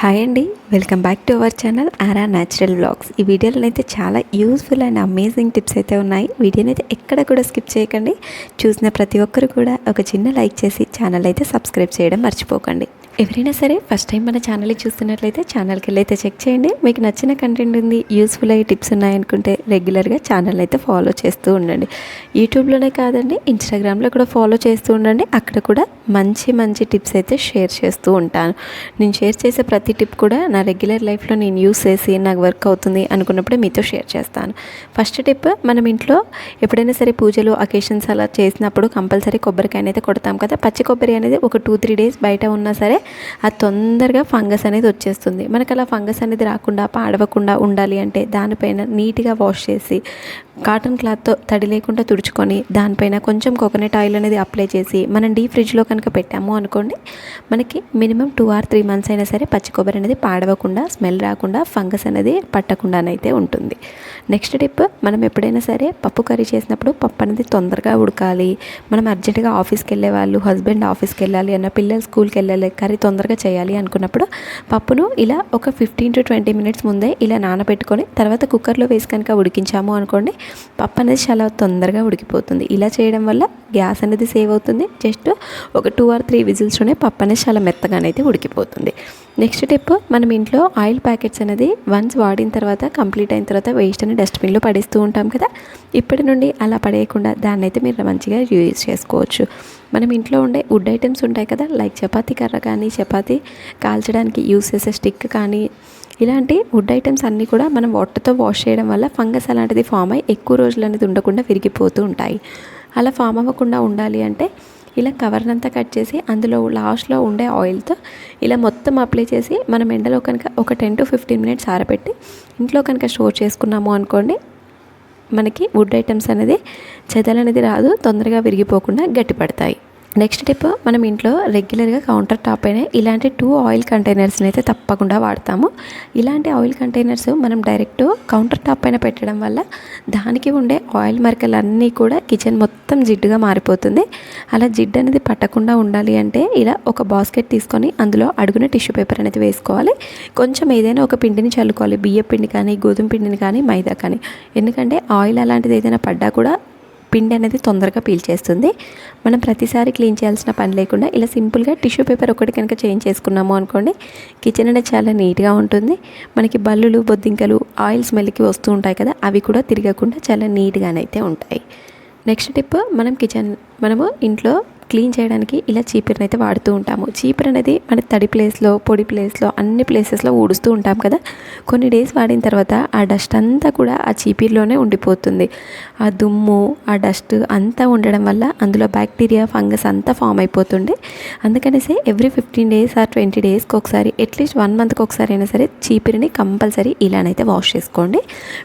Hi అండి welcome back to our channel Aara natural blogs ఈ వీడియోలో అయితే చాలా యూస్ఫుల్ అండ్ అమేజింగ్ టిప్స్ అయితే ఉన్నాయి. వీడియోని అయితే ఎక్కడ కూడా స్కిప్ చేయకండి. చూసిన ప్రతి ఒక్కరు కూడా ఒక చిన్న లైక్ చేసి ఛానల్ అయితే సబ్స్క్రైబ్ చేయడం మర్చిపోకండి. ఎవరైనా సరే ఫస్ట్ టైం మన ఛానల్ చూస్తున్నట్లయితే ఛానల్కి వెళ్ళైతే అయితే చెక్ చేయండి. మీకు నచ్చిన కంటెంట్ ఉంది యూస్ఫుల్ అయ్యే టిప్స్ ఉన్నాయనుకుంటే రెగ్యులర్గా ఛానల్ అయితే ఫాలో చేస్తూ ఉండండి. యూట్యూబ్లోనే కాదండి ఇన్స్టాగ్రామ్లో కూడా ఫాలో చేస్తూ ఉండండి. అక్కడ కూడా మంచి మంచి టిప్స్ అయితే షేర్ చేస్తూ ఉంటాను. నేను షేర్ చేసే ప్రతి టిప్ కూడా నా రెగ్యులర్ లైఫ్లో నేను యూస్ చేసి నాకు వర్క్ అవుతుంది అనుకున్నప్పుడే మీతో షేర్ చేస్తాను. ఫస్ట్ టిప్ మనం ఇంట్లో ఎప్పుడైనా సరే పూజలు అకేషన్స్ అలా చేసినప్పుడు కంపల్సరీ కొబ్బరికాయ అయితే కొడతాం కదా. పచ్చి కొబ్బరి అనేది ఒక టూ త్రీ డేస్ బయట ఉన్నా సరే అది తొందరగా ఫంగస్ అనేది వచ్చేస్తుంది. మనకు అలా ఫంగస్ అనేది రాకుండా పాడవకుండా ఉండాలి అంటే దానిపైన నీట్గా వాష్ చేసి కాటన్ క్లాత్తో తడి లేకుండా తుడుచుకొని దానిపైన కొంచెం కోకోనట్ ఆయిల్ అనేది అప్లై చేసి మనం డీప్ ఫ్రిడ్జ్లో కనుక పెట్టాము అనుకోండి మనకి minimum two or three months అయినా సరే పచ్చి కొబ్బరి అనేది పాడవకుండా స్మెల్ రాకుండా ఫంగస్ అనేది పట్టకుండానైతే ఉంటుంది. నెక్స్ట్ టిప్ మనం ఎప్పుడైనా సరే పప్పు కర్రీ చేసినప్పుడు పప్పు అనేది తొందరగా ఉడకాలి. మనం అర్జెంటుగా ఆఫీస్కి వెళ్ళే వాళ్ళు హస్బెండ్ ఆఫీస్కి వెళ్ళాలి అన్న పిల్లలు స్కూల్కి వెళ్ళాలి కర్రీ తొందరగా చేయాలి అనుకున్నప్పుడు పప్పును ఇలా ఒక ఫిఫ్టీన్ టు ట్వంటీ మినిట్స్ ముందే ఇలా నానబెట్టుకొని తర్వాత కుక్కర్లో వేసి కనుక ఉడికించాము అనుకోండి పప్పు అనేది చాలా తొందరగా ఉడికిపోతుంది. ఇలా చేయడం వల్ల గ్యాస్ అనేది సేవ్ అవుతుంది. జస్ట్ ఒక టూ ఆర్ త్రీ విజిల్స్లోనే పప్పు అనేది చాలా మెత్తగానైతే ఉడికిపోతుంది. నెక్స్ట్ టిప్ మనం ఇంట్లో ఆయిల్ ప్యాకెట్స్ అనేది వన్స్ వాడిన తర్వాత కంప్లీట్ అయిన తర్వాత వేస్ట్ అని డస్ట్బిన్లో పడేస్తూ ఉంటాం కదా ఇప్పటి నుండి అలా పడేయకుండా దాన్ని అయితే మీరు మంచిగా యూజ్ చేసుకోవచ్చు. మనం ఇంట్లో ఉండే వుడ్ ఐటమ్స్ ఉంటాయి కదా లైక్ చపాతీ కర్ర కానీ చపాతీ కాల్చడానికి యూస్ చేసే స్టిక్ కానీ ఇలాంటి వుడ్ ఐటమ్స్ అన్నీ కూడా మనం వాటర్తో వాష్ చేయడం వల్ల ఫంగస్ అలాంటిది ఫామ్ అయ్యి ఎక్కువ రోజులు అనేది ఉండకుండా విరిగిపోతూ ఉంటాయి. అలా ఫామ్ అవ్వకుండా ఉండాలి అంటే ఇలా కవర్నంతా కట్ చేసి అందులో లాస్ట్లో ఉండే ఆయిల్తో ఇలా మొత్తం అప్లై చేసి మనం ఎండలో కనుక ఒక టెన్ టు ఫిఫ్టీన్ మినిట్స్ ఆరబెట్టి ఇంట్లో కనుక స్టోర్ చేసుకున్నాము అనుకోండి మనకి వుడ్ ఐటమ్స్ అనేది చెదలు అనేది రాదు తొందరగా విరిగిపోకుండా గట్టిపడతాయి. నెక్స్ట్ టిప్ మనం ఇంట్లో రెగ్యులర్గా కౌంటర్ టాప్ అయినా ఇలాంటి టూ ఆయిల్ కంటైనర్స్ని అయితే తప్పకుండా వాడతాము. ఇలాంటి ఆయిల్ కంటైనర్స్ మనం డైరెక్ట్ కౌంటర్ టాప్ పైన పెట్టడం వల్ల దానికి ఉండే ఆయిల్ మరకలు అన్నీ కూడా కిచెన్ మొత్తం జిడ్డుగా మారిపోతుంది. అలా జిడ్డు అనేది పట్టకుండా ఉండాలి అంటే ఇలా ఒక బాస్కెట్ తీసుకొని అందులో అడుగున టిష్యూ పేపర్ అనేది వేసుకోవాలి. కొంచెం ఏదైనా ఒక పిండిని చల్లుకోవాలి. బియ్య పిండి కానీ గోధుమ పిండిని కానీ మైదా కానీ. ఎందుకంటే ఆయిల్ అలాంటిది ఏదైనా పడ్డా కూడా పిండి అనేది తొందరగా పీల్చేస్తుంది. మనం ప్రతిసారి క్లీన్ చేయాల్సిన పని లేకుండా ఇలా సింపుల్గా టిష్యూ పేపర్ ఒకటి కనుక చేంజ్ చేసుకున్నాము అనుకోండి కిచెన్ అనేది చాలా నీట్గా ఉంటుంది. మనకి బల్లులు బొద్దింకలు ఆయిల్ స్మెల్కి వస్తూ ఉంటాయి కదా అవి కూడా తిరగకుండా చాలా నీట్గానైతే ఉంటాయి. నెక్స్ట్ టిప్ మనం కిచెన్ మనము ఇంట్లో క్లీన్ చేయడానికి ఇలా చీపిరిని అయితే వాడుతూ ఉంటాము. చీపిరి అనేది మన తడి ప్లేస్లో పొడి ప్లేస్లో అన్ని ప్లేసెస్లో ఊడుస్తూ ఉంటాం కదా. కొన్ని డేస్ వాడిన తర్వాత ఆ డస్ట్ అంతా కూడా ఆ చీపిరిలోనే ఉండిపోతుంది. ఆ దుమ్ము ఆ డస్ట్ అంతా ఉండడం వల్ల అందులో బ్యాక్టీరియా ఫంగస్ అంతా ఫామ్ అయిపోతుండే. అందుకనేసి every fifteen days or twenty డేస్కి ఒకసారి అట్లీస్ట్ వన్ మంత్కి ఒకసారి అయినా సరే చీపిరిని కంపల్సరీ ఇలానైతే వాష్ చేసుకోండి.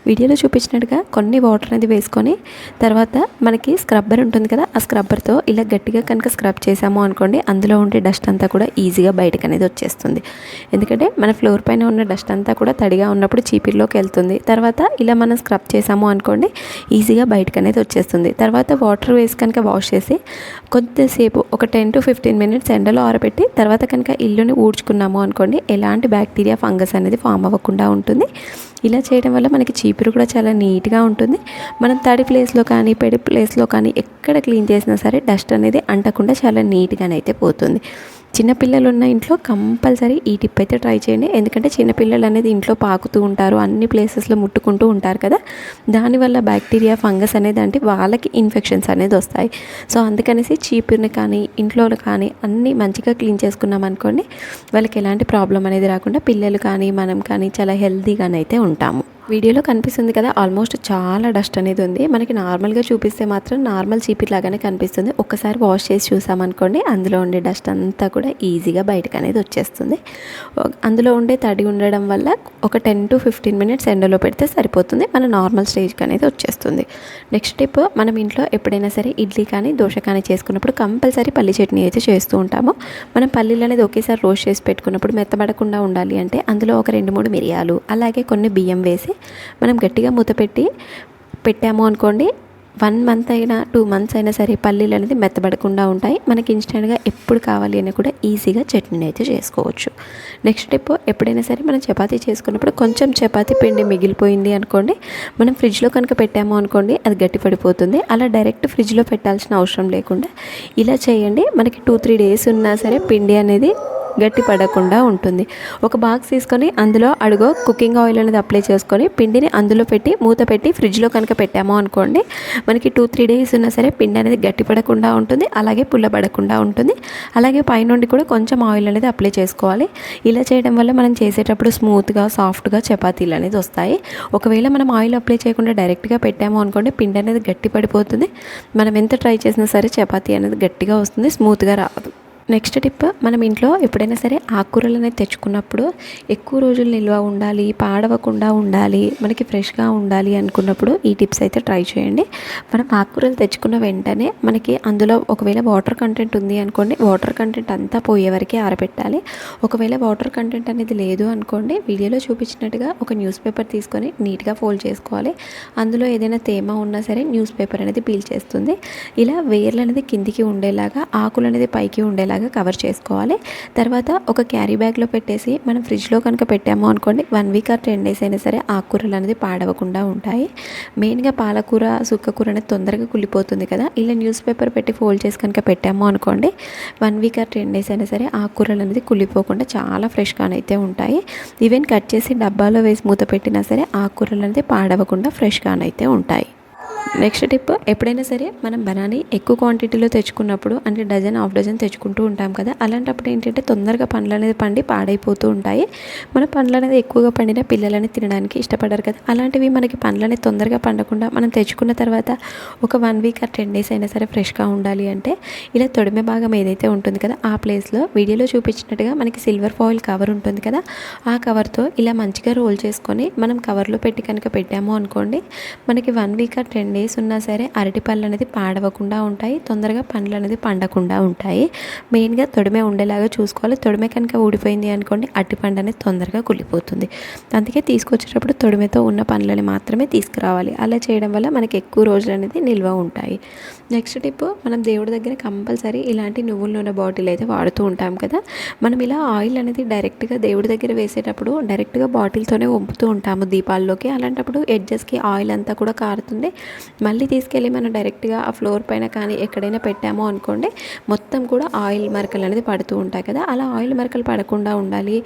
వీడియోలో చూపించినట్టుగా కొన్ని వాటర్ అనేది వేసుకొని తర్వాత మనకి స్క్రబ్బర్ ఉంటుంది కదా ఆ స్క్రబ్బర్తో ఇలా గట్టిగా కనుక స్క్రబ్ చేసాము అనుకోండి అందులో ఉండే డస్ట్ అంతా కూడా ఈజీగా బయటకు అనేది వచ్చేస్తుంది. ఎందుకంటే మన ఫ్లోర్ పైన ఉన్న డస్ట్ అంతా కూడా తడిగా ఉన్నప్పుడు చీపిల్లోకి వెళ్తుంది. తర్వాత ఇలా మనం స్క్రబ్ చేసాము అనుకోండి ఈజీగా బయటకు అనేది వచ్చేస్తుంది. తర్వాత వాటర్ వేసి కనుక వాష్ చేసి కొద్దిసేపు ఒక టెన్ టు ఫిఫ్టీన్ మినిట్స్ ఎండలో ఆరబెట్టి తర్వాత కనుక ఇల్లుని ఊడ్చుకున్నాము అనుకోండి ఎలాంటి బ్యాక్టీరియా ఫంగస్ అనేది ఫామ్ అవ్వకుండా ఉంటుంది. ఇలా చేయడం వల్ల మనకి చీపురు కూడా చాలా నీట్గా ఉంటుంది. మనం తడి ప్లేస్లో కానీ పెడి ప్లేస్లో కానీ ఎక్కడ క్లీన్ చేసినా సరే డస్ట్ అనేది అంటకుండా చాలా నీట్గానైతే పోతుంది. చిన్నపిల్లలు ఉన్న ఇంట్లో కంపల్సరీ ఈ టిప్ అయితే ట్రై చేయండి. ఎందుకంటే చిన్నపిల్లలు అనేది ఇంట్లో పాకుతూ ఉంటారు అన్ని ప్లేసెస్లో ముట్టుకుంటూ ఉంటారు కదా. దానివల్ల బ్యాక్టీరియా ఫంగస్ అనేది అంటే వాళ్ళకి ఇన్ఫెక్షన్స్ అనేది వస్తాయి. సో అందుకనేసి చీపుర్ని కానీ ఇంట్లో కానీ అన్నీ మంచిగా క్లీన్ చేసుకున్నాం అనుకోండి వాళ్ళకి ఎలాంటి ప్రాబ్లం అనేది రాకుండా పిల్లలు కానీ మనం కానీ చాలా హెల్తీగానైతే ఉంటాము. వీడియోలో కనిపిస్తుంది కదా ఆల్మోస్ట్ చాలా డస్ట్ అనేది ఉంది. మనకి నార్మల్గా చూపిస్తే మాత్రం నార్మల్ చీపిరి లాగానే కనిపిస్తుంది. ఒక్కసారి వాష్ చేసి చూసామనుకోండి అందులో ఉండే డస్ట్ అంతా కూడా ఈజీగా బయటకు అనేది వచ్చేస్తుంది. అందులో ఉండే తడి ఉండడం వల్ల ఒక టెన్ టు ఫిఫ్టీన్ మినిట్స్ ఎండలో పెడితే సరిపోతుంది. మన నార్మల్ స్టేజ్కి అనేది వచ్చేస్తుంది. నెక్స్ట్ టిప్ మనం ఇంట్లో ఎప్పుడైనా సరే ఇడ్లీ కానీ దోశ కానీ చేసుకున్నప్పుడు కంపల్సరీ పల్లి చట్నీ అయితే చేస్తూ ఉంటాము. మనం పల్లీలు అనేది ఒకేసారి రోస్ట్ చేసి పెట్టుకున్నప్పుడు మెత్తబడకుండా ఉండాలి అంటే అందులో ఒక రెండు మూడు మిరియాలు అలాగే కొన్ని బియ్యం వేసి మనం గట్టిగా మూత పెట్టి పెట్టాము అనుకోండి వన్ మంత్ అయినా టూ మంత్స్ అయినా సరే పల్లీలు అనేది మెత్తబడకుండా ఉంటాయి. మనకి ఇన్స్టెంట్గా ఎప్పుడు కావాలి అని కూడా ఈజీగా చట్నీ అయితే చేసుకోవచ్చు. నెక్స్ట్ స్టెప్ ఎప్పుడైనా సరే మనం చపాతీ చేసుకున్నప్పుడు కొంచెం చపాతీ పిండి మిగిలిపోయింది అనుకోండి మనం ఫ్రిడ్జ్లో కనుక పెట్టాము అనుకోండి అది గట్టి పడిపోతుంది అలా డైరెక్ట్ ఫ్రిడ్జ్లో పెట్టాల్సిన అవసరం లేకుండా ఇలా చేయండి. మనకి టూ త్రీ డేస్ ఉన్నా సరే పిండి అనేది గట్టి పడకుండా ఉంటుంది. ఒక బాక్స్ తీసుకొని అందులో అడుగు కుకింగ్ ఆయిల్ అనేది అప్లై చేసుకొని పిండిని అందులో పెట్టి మూత పెట్టి ఫ్రిడ్జ్లో కనుక పెట్టాము అనుకోండి మనకి టూ త్రీ డేస్ ఉన్నా సరే పిండి అనేది గట్టి పడకుండా ఉంటుంది అలాగే పుల్లబడకుండా ఉంటుంది. అలాగే పైనుండి కూడా కొంచెం ఆయిల్ అనేది అప్లై చేసుకోవాలి. ఇలా చేయడం వల్ల మనం చేసేటప్పుడు స్మూత్గా సాఫ్ట్గా చపాతీలు అనేది వస్తాయి. ఒకవేళ మనం ఆయిల్ అప్లై చేయకుండా డైరెక్ట్గా పెట్టాము అనుకోండి పిండి అనేది గట్టి పడిపోతుంది మనం ఎంత ట్రై చేసినా సరే చపాతీ అనేది గట్టిగా వస్తుంది స్మూత్గా రాదు. నెక్స్ట్ టిప్ మనం ఇంట్లో ఎప్పుడైనా సరే ఆకుకూరలు అనేది తెచ్చుకున్నప్పుడు ఎక్కువ రోజులు నిల్వ ఉండాలి పాడవకుండా ఉండాలి మనకి ఫ్రెష్గా ఉండాలి అనుకున్నప్పుడు ఈ టిప్స్ అయితే ట్రై చేయండి. మనం ఆకుకూరలు తెచ్చుకున్న వెంటనే మనకి అందులో ఒకవేళ వాటర్ కంటెంట్ ఉంది అనుకోండి వాటర్ కంటెంట్ అంతా పోయే వరకే ఆరబెట్టాలి. ఒకవేళ వాటర్ కంటెంట్ అనేది లేదు అనుకోండి వీడియోలో చూపించినట్టుగా ఒక న్యూస్ పేపర్ తీసుకొని నీట్గా ఫోల్డ్ చేసుకోవాలి. అందులో ఏదైనా తేమ ఉన్నా సరే న్యూస్ పేపర్ అనేది పీల్ చేస్తుంది. ఇలా వేర్లు అనేది కిందికి ఉండేలాగా ఆకులు అనేది పైకి ఉండేలాగా కవర్ చేసుకోవాలి. తర్వాత ఒక క్యారీ బ్యాగ్లో పెట్టేసి మనం ఫ్రిడ్జ్లో కనుక పెట్టాము అనుకోండి one week or ten days అయినా సరే ఆకుకూరలు అనేది పాడవకుండా ఉంటాయి. మెయిన్గా పాలకూర సుక్కకూర అనేది తొందరగా కుళ్ళిపోతుంది కదా. ఇలా న్యూస్ పేపర్ పెట్టి ఫోల్డ్ చేసి కనుక పెట్టాము అనుకోండి one week or ten days అయినా సరే ఆకుకూరలు అనేది కుళ్ళిపోకుండా చాలా ఫ్రెష్గా అయితే ఉంటాయి. ఈవెన్ కట్ చేసి డబ్బాలో వేసి మూత పెట్టినా సరే ఆకుకూరలు అనేది పాడవకుండా ఫ్రెష్గానైతే ఉంటాయి. నెక్స్ట్ టిప్ ఎప్పుడైనా సరే మనం బనానీ ఎక్కువ క్వాంటిటీలో తెచ్చుకున్నప్పుడు అంటే డజన్ హాఫ్ డజన్ తెచ్చుకుంటూ ఉంటాం కదా అలాంటప్పుడు ఏంటంటే తొందరగా పండ్లు అనేది పండి పాడైపోతూ ఉంటాయి. మన పండ్లు అనేది ఎక్కువగా పండిన పిల్లలని తినడానికి ఇష్టపడరు కదా అలాంటివి మనకి పండ్లు అనేది తొందరగా పండకుండా మనం తెచ్చుకున్న తర్వాత ఒక వన్ వీక్ ఆ టెన్ డేస్ అయినా సరే ఫ్రెష్గా ఉండాలి అంటే ఇలా తొడిమె భాగం ఏదైతే ఉంటుంది కదా ఆ ప్లేస్లో వీడియోలో చూపించినట్టుగా మనకి సిల్వర్ ఫాయిల్ కవర్ ఉంటుంది కదా ఆ కవర్తో ఇలా మంచిగా రోల్ చేసుకొని మనం కవర్లో పెట్టి కనుక పెట్టాము అనుకోండి మనకి వన్ వీక్ ఆ టెన్ డేస్ ఉన్నా సరే అరటి పళ్ళు అనేది పాడవకుండా ఉంటాయి. తొందరగా పండ్లు అనేది పండకుండా ఉంటాయి. మెయిన్గా తొడిమే ఉండేలాగా చూసుకోవాలి. తొడిమే కనుక ఊడిపోయింది అనుకోండి అరటి పండు అనేది తొందరగా కుళ్ళిపోతుంది. అందుకే తీసుకొచ్చేటప్పుడు తొడిమెతో ఉన్న పండ్లని మాత్రమే తీసుకురావాలి. అలా చేయడం వల్ల మనకి ఎక్కువ రోజులు అనేది నిల్వ ఉంటాయి. నెక్స్ట్ టిప్ మనం దేవుడి దగ్గర కంపల్సరీ ఇలాంటి నువ్వుల నూనె బాటిల్ అయితే వాడుతూ ఉంటాం కదా. మనం ఇలా ఆయిల్ అనేది డైరెక్ట్గా దేవుడి దగ్గర వేసేటప్పుడు డైరెక్ట్గా బాటిల్తోనే వంపుతూ ఉంటాము దీపాల్లోకి. అలాంటప్పుడు ఎడ్జెస్కి ఆయిల్ అంతా కూడా కారుతుంది మళ్ళీ తీసుకెళ్ళి మనం డైరెక్ట్గా ఆ ఫ్లోర్ పైన కానీ ఎక్కడైనా పెట్టామో అనుకోండి మొత్తం కూడా ఆయిల్ మరకలు అనేది పడుతూ ఉంటాయి కదా. అలా ఆయిల్ మరకలు పడకుండా ఉండాలి.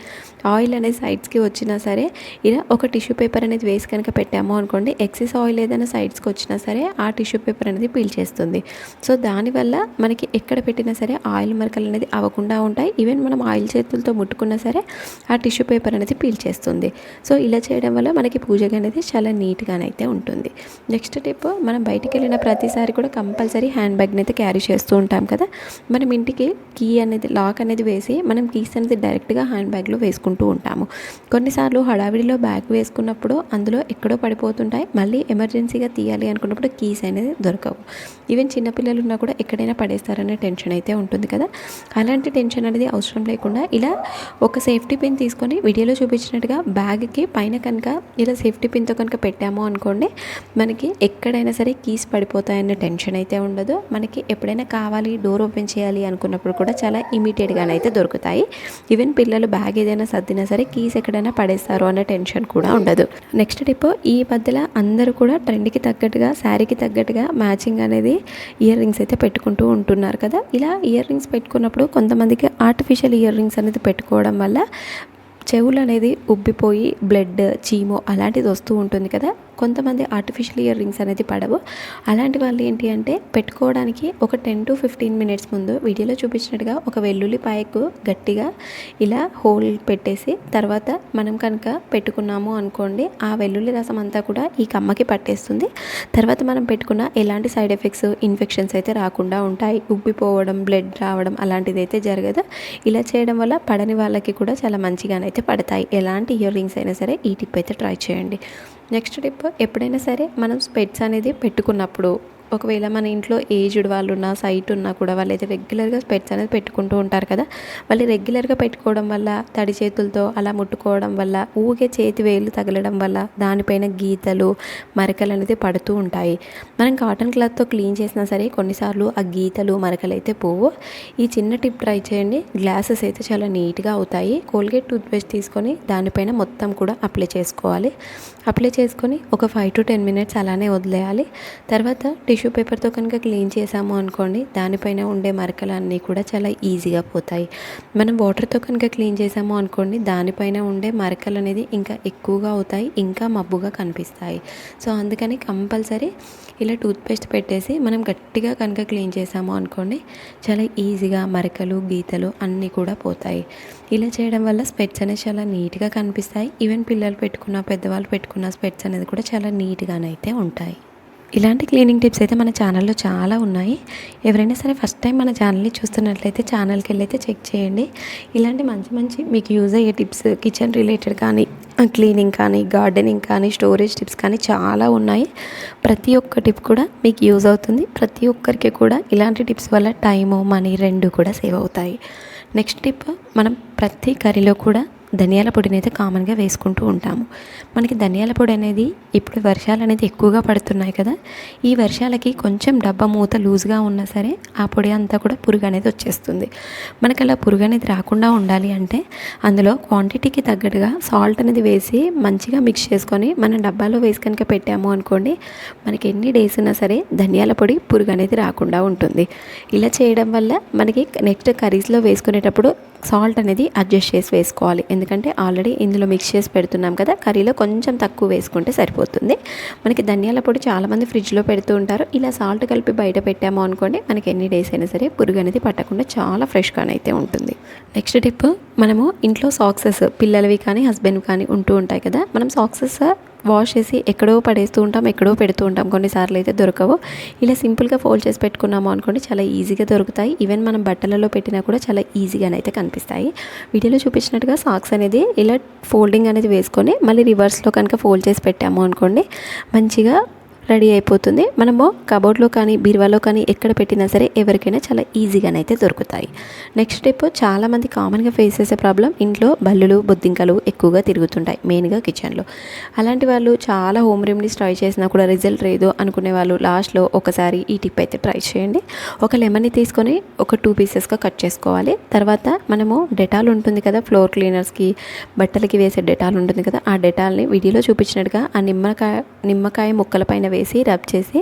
ఆయిల్ అనేది సైడ్స్కి వచ్చినా సరే ఇలా ఒక టిష్యూ పేపర్ అనేది వేసి కనుక పెట్టాము అనుకోండి ఎక్సెస్ ఆయిల్ ఏదైనా సైడ్స్కి వచ్చినా సరే ఆ టిష్యూ పేపర్ అనేది పీల్చేస్తుంది సో దానివల్ల మనకి ఎక్కడ పెట్టినా సరే ఆయిల్ మరకలు అనేది అవ్వకుండా ఉంటాయి. ఈవెన్ మనం ఆయిల్ చేతులతో ముట్టుకున్నా సరే ఆ టిష్యూ పేపర్ అనేది పీల్చేస్తుంది సో ఇలా చేయడం వల్ల మనకి పూజ అనేది చాలా నీట్గానైతే ఉంటుంది. నెక్స్ట్ టిప్ మనం బయటికి వెళ్ళిన ప్రతిసారి కూడా కంపల్సరీ హ్యాండ్ బ్యాగ్ని అయితే క్యారీ చేస్తూ ఉంటాం కదా. మనం ఇంటికి కీ అనేది లాక్ అనేది వేసి మనం కీస్ అనేది డైరెక్ట్గా హ్యాండ్ బ్యాగ్లో వేసుకుంటూ ఉంటాము. కొన్నిసార్లు హడావిడిలో బ్యాగ్ వేసుకున్నప్పుడు అందులో ఎక్కడో పడిపోతుంటాయి. మళ్ళీ ఎమర్జెన్సీగా తీయాలి అనుకున్నప్పుడు కీస్ అనేది దొరకవు. ఈవెన్ చిన్నపిల్లలు ఉన్నా కూడా ఎక్కడైనా పడేస్తారనే టెన్షన్ అయితే ఉంటుంది కదా. అలాంటి టెన్షన్ అనేది అవసరం లేకుండా ఇలా ఒక సేఫ్టీ పిన్ తీసుకొని వీడియోలో చూపించినట్టుగా బ్యాగ్కి పైన కనుక ఇలా సేఫ్టీ పిన్తో కనుక పెట్టాము అనుకోండి మనకి ఎక్కడైనా సరే కీస్ పడిపోతాయన్న టెన్షన్ అయితే ఉండదు. మనకి ఎప్పుడైనా కావాలి డోర్ ఓపెన్ చేయాలి అనుకున్నప్పుడు కూడా చాలా ఇమీడియట్గానైతే దొరుకుతాయి. ఈవెన్ పిల్లలు బ్యాగ్ ఏదైనా సర్దినా సరే కీస్ ఎక్కడైనా పడేస్తారు అన్న టెన్షన్ కూడా ఉండదు. నెక్స్ట్ టిప్ ఈ మధ్యలో అందరూ కూడా ట్రెండ్కి తగ్గట్టుగా శారీకి తగ్గట్టుగా మ్యాచింగ్ అనేది ఇయర్ రింగ్స్ అయితే పెట్టుకుంటూ ఉంటున్నారు కదా. ఇలా ఇయర్ రింగ్స్ పెట్టుకున్నప్పుడు కొంతమందికి ఆర్టిఫిషియల్ ఇయర్ రింగ్స్ అనేది పెట్టుకోవడం వల్ల చెవులు అనేది ఉబ్బిపోయి బ్లడ్ చీము అలాంటిది వస్తూ ఉంటుంది కదా. కొంతమంది ఆర్టిఫిషియల్ ఇయర్ రింగ్స్ అనేది పడవు. అలాంటి వాళ్ళు ఏంటి అంటే పెట్టుకోవడానికి ఒక టెన్ టు ఫిఫ్టీన్ మినిట్స్ ముందు వీడియోలో చూపించినట్టుగా ఒక వెల్లుల్లిపాయకు గట్టిగా ఇలా హోల్ పెట్టేసి తర్వాత మనం కనుక పెట్టుకున్నాము అనుకోండి ఆ వెల్లుల్లి రసం అంతా కూడా ఈ కమ్మకి పట్టేస్తుంది. తర్వాత మనం పెట్టుకున్న ఎలాంటి సైడ్ ఎఫెక్ట్స్ ఇన్ఫెక్షన్స్ అయితే రాకుండా ఉంటాయి. ఉబ్బిపోవడం బ్లడ్ రావడం అలాంటిది అయితే జరగదు. ఇలా చేయడం వల్ల పడని వాళ్ళకి కూడా చాలా మంచిగానైతే పడతాయి. ఎలాంటి ఇయర్ రింగ్స్ అయినా సరే ఈ టిప్ అయితే ట్రై చేయండి. నెక్స్ట్ టిప్ ఎప్పుడైనా సరే మనం స్పెట్స్ అనేది పెట్టుకున్నప్పుడు ఒకవేళ మన ఇంట్లో ఏజ్డ్ వాళ్ళు ఉన్నా సైట్ ఉన్నా కూడా వాళ్ళైతే రెగ్యులర్గా స్పెట్స్ అనేది పెట్టుకుంటూ ఉంటారు కదా. వాళ్ళు రెగ్యులర్గా పెట్టుకోవడం వల్ల తడి చేతులతో అలా ముట్టుకోవడం వల్ల ఊగే చేతి వేలు తగలడం వల్ల దానిపైన గీతలు మరకలు అనేది పడుతూ ఉంటాయి. మనం కాటన్ క్లాత్తో క్లీన్ చేసినా సరే కొన్నిసార్లు ఆ గీతలు మరకలు అయితే పోవు. ఈ చిన్న టిప్ ట్రై చేయండి. గ్లాసెస్ అయితే చాలా నీట్గా అవుతాయి. కోల్గేట్ టూత్పేస్ట్ తీసుకొని దానిపైన మొత్తం కూడా అప్లై చేసుకోవాలి. అప్లై చేసుకొని ఒక ఫైవ్ టు టెన్ మినిట్స్ అలానే వదిలేయాలి. తర్వాత టిష్యూ పేపర్తో కనుక క్లీన్ చేసాము అనుకోండి దానిపైన ఉండే మరకలన్నీ కూడా చాలా ఈజీగా పోతాయి. మనం వాటర్తో కనుక క్లీన్ చేసాము అనుకోండి దానిపైన ఉండే మరకలు అనేది ఇంకా ఎక్కువగా అవుతాయి ఇంకా మబ్బుగా కనిపిస్తాయి. సో అందుకని కంపల్సరీ ఇలా టూత్పేస్ట్ పెట్టేసి మనం గట్టిగా కనుక క్లీన్ చేసాము అనుకోండి చాలా ఈజీగా మరకలు గీతలు అన్నీ కూడా పోతాయి. ఇలా చేయడం వల్ల స్పెట్స్ అనేవి చాలా నీట్గా కనిపిస్తాయి. ఈవెన్ పిల్లలు పెట్టుకున్న పెద్దవాళ్ళు పెట్టుకున్న స్పెట్స్ అనేది కూడా చాలా నీట్గానైతే ఉంటాయి. ఇలాంటి క్లీనింగ్ టిప్స్ అయితే మన ఛానల్లో చాలా ఉన్నాయి. ఎవరైనా సరే ఫస్ట్ టైం మన ఛానల్ని చూస్తున్నట్లయితే ఛానల్కి వెళ్ళైతే అయితే చెక్ చేయండి. ఇలాంటి మంచి మంచి మీకు యూజ్ అయ్యే టిప్స్ కిచెన్ రిలేటెడ్ కానీ క్లీనింగ్ కానీ గార్డెనింగ్ కానీ స్టోరేజ్ టిప్స్ కానీ చాలా ఉన్నాయి. ప్రతి ఒక్క టిప్ కూడా మీకు యూజ్ అవుతుంది. ప్రతి ఒక్కరికి కూడా ఇలాంటి టిప్స్ వల్ల టైము మనీ రెండు కూడా సేవ్ అవుతాయి. నెక్స్ట్ టిప్ మనం ప్రతి కర్రీలో కూడా ధనియాల పొడిని అయితే కామన్గా వేసుకుంటూ ఉంటాము. మనకి ధనియాల పొడి అనేది ఇప్పుడు వర్షాలు అనేది ఎక్కువగా పడుతున్నాయి కదా. ఈ వర్షాలకి కొంచెం డబ్బా మూత లూజ్గా ఉన్నా సరే ఆ పొడి అంతా కూడా పురుగు అనేది వచ్చేస్తుంది. మనకి అలా పురుగు అనేది రాకుండా ఉండాలి అంటే అందులో క్వాంటిటీకి తగ్గట్టుగా సాల్ట్ అనేది వేసి మంచిగా మిక్స్ చేసుకొని మన డబ్బాలో వేసి కనుక పెట్టాము అనుకోండి మనకి ఎన్ని డేస్ ఉన్నా సరే ధనియాల పొడి పురుగు అనేది రాకుండా ఉంటుంది. ఇలా చేయడం వల్ల మనకి నెక్స్ట్ కర్రీస్లో వేసుకునేటప్పుడు సాల్ట్ అనేది అడ్జస్ట్ చేసి వేసుకోవాలి. ఎందుకంటే ఆల్రెడీ ఇందులో మిక్స్ చేసి పెడుతున్నాం కదా కర్రీలో కొంచెం తక్కువ వేసుకుంటే సరిపోతుంది. మనకి ధనియాల పొడి చాలామంది ఫ్రిడ్జ్లో పెడుతూ ఉంటారు. ఇలా సాల్ట్ కలిపి బయట పెట్టాము అనుకోండి మనకి ఎన్ని డేస్ అయినా సరే పురుగు అనేది పట్టకుండా చాలా ఫ్రెష్గానైతే ఉంటుంది. నెక్స్ట్ టిప్ మనము ఇంట్లో సాక్సెస్ పిల్లలవి కానీ హస్బెండ్ కానీ ఉంటూ ఉంటాయి కదా మనం సాక్సెస్ వాష్ చేసి ఎక్కడో పడేస్తూ ఉంటాం ఎక్కడో పెడుతూ ఉంటాం. కొన్నిసార్లు అయితే దొరకవు. ఇలా సింపుల్గా ఫోల్డ్ చేసి పెట్టుకున్నాము అనుకోండి చాలా ఈజీగా దొరుకుతాయి. ఈవెన్ మనం బట్టలలో పెట్టినా కూడా చాలా ఈజీగానైతే కనిపిస్తాయి. వీడియోలో చూపించినట్టుగా సాక్స్ అనేది ఇలా ఫోల్డింగ్ అనేది వేసుకొని మళ్ళీ రివర్స్లో కనుక ఫోల్డ్ చేసి పెట్టాము అనుకోండి మంచిగా రెడీ అయిపోతుంది. మనము కబోర్డ్లో కానీ బీరువాలో కానీ ఎక్కడ పెట్టినా సరే ఎవరికైనా చాలా ఈజీగానైతే దొరుకుతాయి. నెక్స్ట్ స్టెప్ చాలామంది కామన్గా ఫేస్ చేసే ప్రాబ్లం ఇంట్లో బల్లులు బొద్దింకలు ఎక్కువగా తిరుగుతుంటాయి మెయిన్గా కిచెన్లో. అలాంటి వాళ్ళు చాలా హోమ్ రెమెడీస్ ట్రై చేసినా కూడా రిజల్ట్ లేదు అనుకునే వాళ్ళు లాస్ట్లో ఒకసారి ఈ టిప్ అయితే ట్రై చేయండి. ఒక లెమన్ని తీసుకొని ఒక టూ పీసెస్గా కట్ చేసుకోవాలి. తర్వాత మనము డెటాల్ ఉంటుంది కదా ఫ్లోర్ క్లీనర్స్కి బట్టలకి వేసే డెటాల్ ఉంటుంది కదా ఆ డెటాల్ని వీడియోలో చూపించినట్టుగా ఆ నిమ్మకాయ నిమ్మకాయ ముక్కల పైన వేసి రబ్ చేసి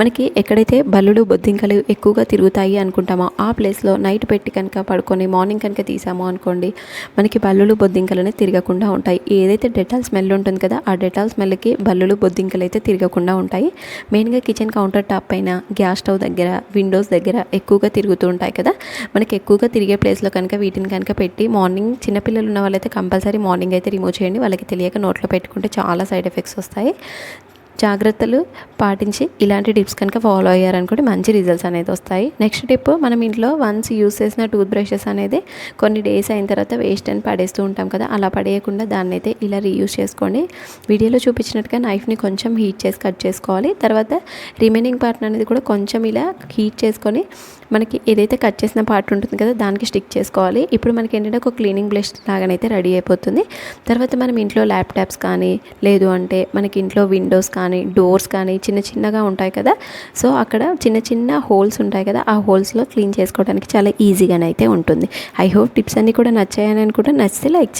మనకి ఎక్కడైతే బల్లులు బొద్దింకలు ఎక్కువగా తిరుగుతాయి అనుకుంటామో ఆ ప్లేస్లో నైట్ పెట్టి కనుక పడుకొని మార్నింగ్ కనుక తీసాము అనుకోండి మనకి బల్లులు బొద్దింకలు తిరగకుండా ఉంటాయి. ఏదైతే డెటాల్ స్మెల్ ఉంటుంది కదా ఆ డెటాల్ స్మెల్కి బల్లులు బొద్దింకలు అయితే తిరగకుండా ఉంటాయి. మెయిన్గా కిచెన్ కౌంటర్ టాప్ పైన గ్యాస్ స్టవ్ దగ్గర విండోస్ దగ్గర ఎక్కువగా తిరుగుతూ ఉంటాయి కదా మనకి ఎక్కువగా తిరిగే ప్లేస్లో కనుక వీటిని కనుక పెట్టి మార్నింగ్ చిన్నపిల్లలు ఉన్న వాళ్ళైతే కంపల్సరీ మార్నింగ్ అయితే రిమూవ్ చేయండి. వాళ్ళకి తెలియక నోట్లో పెట్టుకుంటే చాలా సైడ్ ఎఫెక్ట్స్ వస్తాయి. జాగ్రత్తలు పాటించి ఇలాంటి టిప్స్ కనుక ఫాలో అయ్యారనుకోండి మంచి రిజల్ట్స్ అనేది వస్తాయి. నెక్స్ట్ టిప్ మనం ఇంట్లో వన్స్ యూస్ చేసిన టూత్ బ్రషెస్ అనేది కొన్ని డేస్ అయిన తర్వాత వేస్ట్ అని పడేస్తూ ఉంటాం కదా అలా పడేయకుండా దాన్ని అయితే ఇలా రీయూస్ చేసుకోండి. వీడియోలో చూపించినట్టుగా నైఫ్ని కొంచెం హీట్ చేసి కట్ చేసుకోవాలి. తర్వాత రిమైనింగ్ పార్ట్ అనేది కూడా కొంచెం ఇలా హీట్ చేసుకొని మనకి ఏదైతే కట్ చేసిన పార్ట్ ఉంటుంది కదా దానికి స్టిక్ చేసుకోవాలి. ఇప్పుడు మనకి ఏంటంటే ఒక క్లీనింగ్ బ్రష్ లాగానైతే రెడీ అయిపోతుంది. తర్వాత మనం ఇంట్లో ల్యాప్టాప్స్ కానీ లేదు అంటే మనకి ఇంట్లో విండోస్ కానీ కానీ డోర్స్ కానీ చిన్న చిన్నగా ఉంటాయి కదా. సో అక్కడ చిన్న చిన్న హోల్స్ ఉంటాయి కదా. ఆ హోల్స్లో క్లీన్ చేసుకోవడానికి చాలా ఈజీగానైతే ఉంటుంది. ఐ హోప్ టిప్స్ అన్నీ కూడా నచ్చాయని అనుకుంటే. నచ్చితే లైక్